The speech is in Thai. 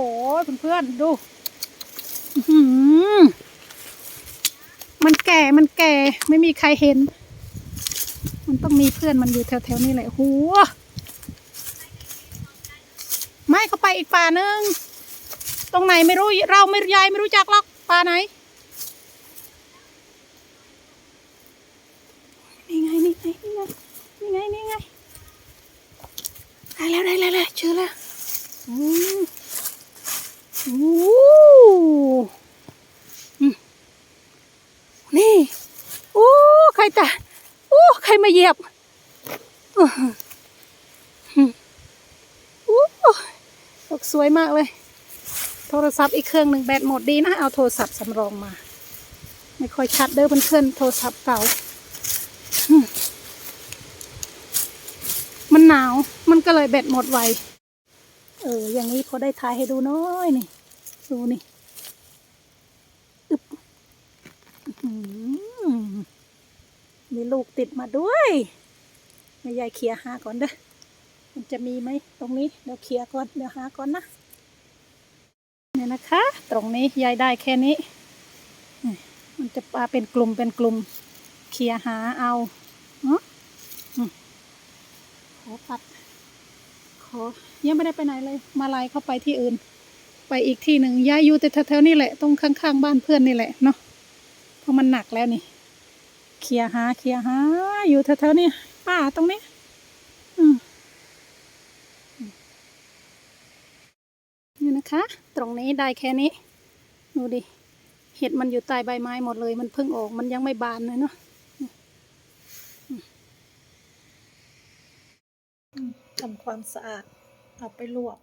โอ้ยเพื่อนๆดูอื้อหือมันแก่ มันแก่ ไม่มีใครเห็น มันต้องมีเพื่อนมันอยู่แถวๆนี้แหละหัวไม่เขาไปอีกป่านึง ตรงไหนไม่รู้ เราไม่ยายไม่รู้จักหรอกป่าไหน นี่ไง นี่ไง นี่ไง นี่ไง นี่ไง ได้แล้วได้แล้วได้แล้วเจอแล้วอืม นี่อู้ใครตาอู้ใครมาเหยียบอื้อหืออืมอู้ดอกสวยมากเลย โทรศัพท์อีกเครื่องหนึ่งแบตหมดดีนะ เอาโทรศัพท์สำรองมา ไม่ค่อยชัดเด้อเพื่อนๆโทรศัพท์เก่ามันหนาว มันก็เลยแบตหมดไว เออ อย่างนี้พอได้ถ่ายให้ดูน้อยนี่ ดูนี่อึบมีลูกติดมาด้วยแม่ยายเคลียร์หาก่อนเด้อ มันจะมีไหมตรงนี้ เดี๋ยวเคลียร์ก่อน เดี๋ยวหาก่อนนะ เนี่ยนะคะ ตรงนี้ยายได้แค่นี้ มันจะปาเป็นกลุ่มเป็นกลุ่ม เคลียร์หาเอาเนาะขอปัด ขอ ยังไม่ได้ไปไหนเลย มาลายเข้าไปที่อื่น ไปอีกที่หนึ่งย้ายอยู่แต่แถวๆนี่แหละ ตรงข้างๆบ้านเพื่อนนี่แหละเนาะ เพราะมันหนักแล้วนี่ เคลียร์หาเคลียร์หา อยู่แถวๆนี่ป้าตรงนี้อืมนี่นะคะ ตรงนี้ได้แค่นี้ ดูดิ เห็ดมันอยู่ใต้ใบไม้หมดเลย มันเพิ่งออก มันยังไม่บานเลยเนาะ ทำความสะอาดเอาไปลวก